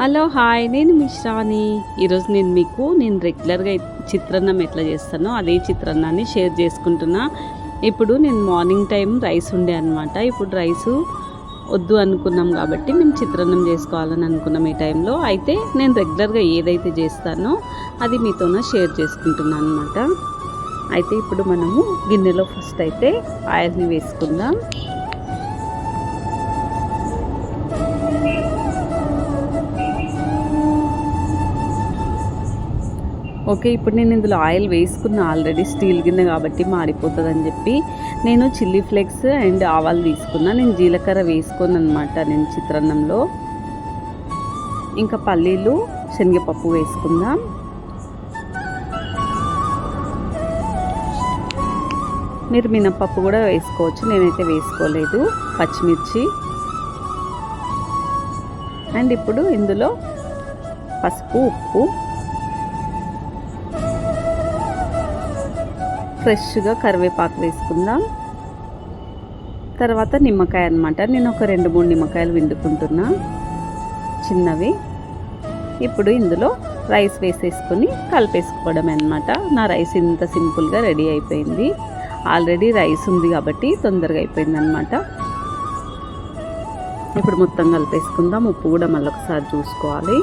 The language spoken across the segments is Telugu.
హలో హాయ్ నేను మిశ్రాని ఈరోజు నేను మీకు నేను రెగ్యులర్గా చిత్రాన్నం ఎట్లా చేస్తానో అదే చిత్రాన్నాన్ని షేర్ చేసుకుంటున్నా. ఇప్పుడు నేను మార్నింగ్ టైం రైస్ ఉండే అనమాట ఇప్పుడు రైసు వద్దు అనుకున్నాం కాబట్టి మేము చిత్రాన్నం చేసుకోవాలని అనుకున్నాం ఈ టైంలో. అయితే నేను రెగ్యులర్గా ఏదైతే చేస్తానో అది మీతోనే షేర్ చేసుకుంటున్నాను అనమాట అయితే ఇప్పుడు మనము గిన్నెలో ఫస్ట్ అయితే ఆయిల్ని వేసుకుందాం. ఓకే ఇప్పుడు నేను ఇందులో ఆయిల్ వేసుకున్న ఆల్రెడీ స్టీల్ గిన్నె కాబట్టి మాడిపోతుంది అని చెప్పి నేను చిల్లీ ఫ్లేక్స్ అండ్ ఆవాలు తీసుకున్నా. నేను జీలకర్ర వేసుకోను అనమాట నేను చిత్రాన్నంలో. ఇంకా పల్లీలు శనగపప్పు వేసుకుందాం. మీరు మినపప్పు కూడా వేసుకోవచ్చు నేనైతే వేసుకోలేదు. పచ్చిమిర్చి. అండ్ ఇప్పుడు ఇందులో పసుపు ఉప్పు. ఫ్రెష్గా కరివేపాకు వేసుకుందాం. తర్వాత నిమ్మకాయ అనమాట నేను ఒక రెండు మూడు నిమ్మకాయలు విండుకుంటున్నా చిన్నవి. ఇప్పుడు ఇందులో రైస్ వేసేసుకొని కలిపేసుకోవడమే అనమాట నా రైస్ ఇంత సింపుల్గా రెడీ అయిపోయింది. ఆల్రెడీ రైస్ ఉంది కాబట్టి తొందరగా అయిపోయింది అనమాట ఇప్పుడు మొత్తం కలిపేసుకుందాం. ఉప్పు కూడా మళ్ళీ ఒకసారి చూసుకోవాలి.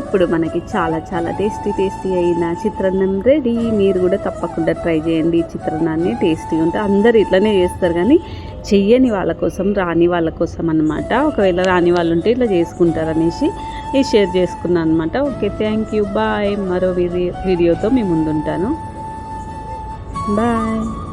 ఇప్పుడు మనకి చాలా చాలా టేస్టీ టేస్టీ అయిన చిత్రాన్నం రెడీ మీరు కూడా తప్పకుండా ట్రై చేయండి చిత్రాన్నాన్ని. టేస్టీ ఉంటే అందరు ఇట్లనే చేస్తారు కానీ చెయ్యని వాళ్ళ కోసం రాని వాళ్ళ కోసం అనమాట ఒకవేళ రాని వాళ్ళు ఉంటే ఇట్లా చేసుకుంటారు అనేసి షేర్ చేసుకున్నాను అనమాట ఓకే థ్యాంక్ యూ బాయ్ మరో వీడియో వీడియోతో మీ ముందుంటాను. బాయ్